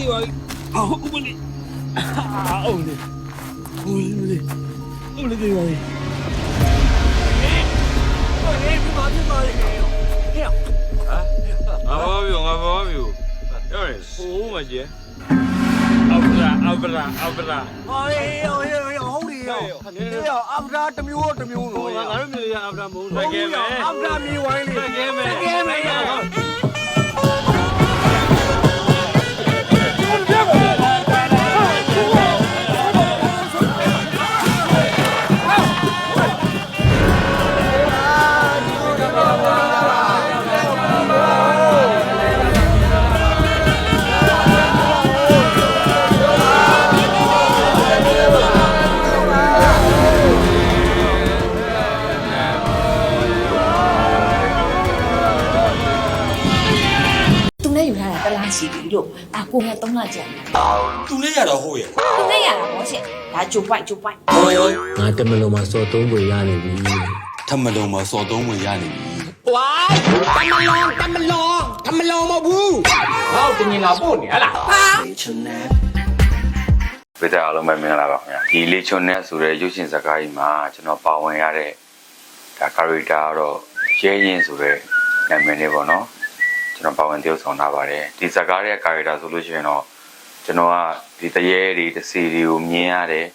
သိပါဘူးအော်ဦးမလေးအော်လေဦးမလေးဦးမလေးသိပါဘူးဟဲ့ဟိုလေဒီမှာဒီမှာလေဟဲ့ဟဲ့ငါဘာပြောငါဘာပြောပြောရစဦးမကြီးအဗရာအဗရာအဗရာဟောရေဟောရေဟုတ်ရေရောအဗရာတမျိုးတမျိုးလို့ငါတို့မျိုးရအဗရာမဟုတ်ဘူးတကယ်ပဲအဗရာမျိုးဝိုင်းလေတကယ်ပဲတကယ်ပဲ နဲ့ယူထားတာတစ်လားရှိပြီလို့အာကိုက3လကြာတယ်သူနဲ့ရတော့ဟုတ်ရဲ့သူနဲ့ရတာပေါ့ရှင်ဒါဂျိုပိုက်ဂျိုပိုက်ငါတမလုံးမှာစော်သုံးပွေရနေပြီထမလုံးမှာစော်သုံးဝင်ရနေပြီဝိုင်းတမလောင်တမလောင်တမလောင်မဟုတ်ဘူးဟောတင်ရင်လာပို့နေဟလားဝိသအားလုံးပဲမင်္ဂလာပါခင်ဗျာဒီလေချွန်နဲ့ဆိုတဲ့ရုပ်ရှင်ဇာတ်ကားကြီးမှာကျွန်တော်ပါဝင်ရတဲ့ဒါကာရီတာကတော့ရဲရင်ဆိုတဲ့နာမည်လေးပေါ့နော် ကျွန်တော်ပါဝင်တရုပ်ဆောင်ထားပါတယ်ဒီဇာတ်ကားရဲ့ကာရီတာဆိုလို့ရှိရင်တော့ကျွန်တော်ကဒီတရေတွေတစီတွေကိုမြင်ရတယ်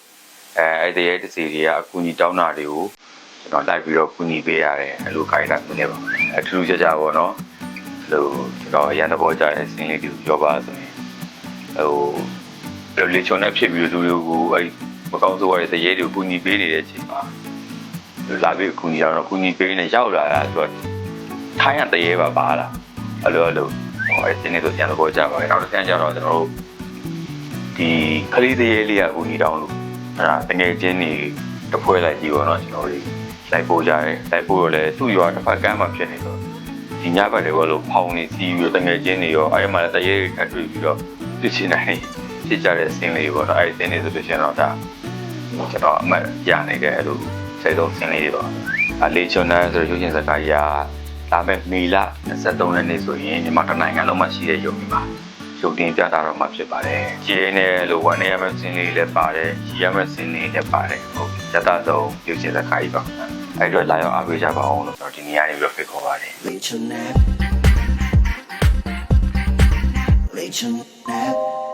အဲအဲ့တရေတစီတွေကအကူကြီးတောင်းတာတွေကိုကျွန်တော်လိုက်ပြီးတော့ကူညီပေးရတယ်အဲ့လိုကာရီတာဖြစ်နေပါအထူးခြားခြားပေါ့နော်အဲ့လိုကျွန်တော်ရန်တဘောကြတဲ့စင်းလေးတွေကိုပြောပါဆိုရင်ဟိုဘယ်လိုလေချုံနဲ့ဖြစ်ပြီးတော့လူတွေကိုအဲ့မကောင်းဆိုးရတဲ့တရေတွေကိုကူညီပေးနေတဲ့အချိန်မှာလာပြီးကူညီတော့ကူညီပေးနေရောက်လာတာဆိုတော့ထိုင်းရတရေပါပါလာ အဲ့လိုအဲ့လိုဟိုအဲ့ဒီနေ့ဆိုကျန်တော့ကြပါပဲနောက်တစ်ဆန်းကျတော့ကျွန်တော်တို့ဒီခလေးတရေလေးကကူညီတောင်းလို့အဲ့ဒါတကယ်ချင်းနေတစ်ဖွဲလိုက်ကြည့်ပါတော့ကျွန်တော်တို့လိုက်ပို့ကြတယ်လိုက်ပို့ရလဲသူ့ရွာတစ်ဖက်ကမ်းမှာဖြစ်နေတော့ဒီညဘက်တွေကလို့ဖောင်းနေစီးပြီးတကယ်ချင်းနေရောအဲ့မှာတရေထပ်တွေ့ပြီးတော့သိချင်တယ်ဖြစ်ကြတဲ့စင်းလေးပေါ့နော်အဲ့ဒီစင်းလေးဆိုလို့ရှိရင်တော့ဒါကျွန်တော်အမှတ်ရနေတဲ့အဲ့လိုစိတ်ဆုံးစင်းလေးတွေပေါ့အလေးချွန်နာဆိုတော့ရုပ်ရှင်စကားကြီးက လာမဲ့မေလ23ရက်နေ့ဆိုရင်မြန်မာတိုင်းနိုင်ငံလုံးမှာရှိတဲ့ရုပ်ရှင်ပါရုပ်တင်ပြတာတော့မှဖြစ်ပါတယ်။ကျင်းနဲ့လို့ဝမ်းနေရမယ့်စင်းလေးလည်းပါတယ်။ကြီးရမယ့်စင်းလေးလည်းပါတယ်။ဟုတ်ရတဆုံးရုပ်ရှင်စကားကြီးပါ။အဲ့တော့လာရောက်အားပေးကြပါအောင်လို့ကျွန်တော်ဒီနေ့ကနေပြီးတော့ဖိတ်ခေါ်ပါတယ် Legionnaire. Legionnaire.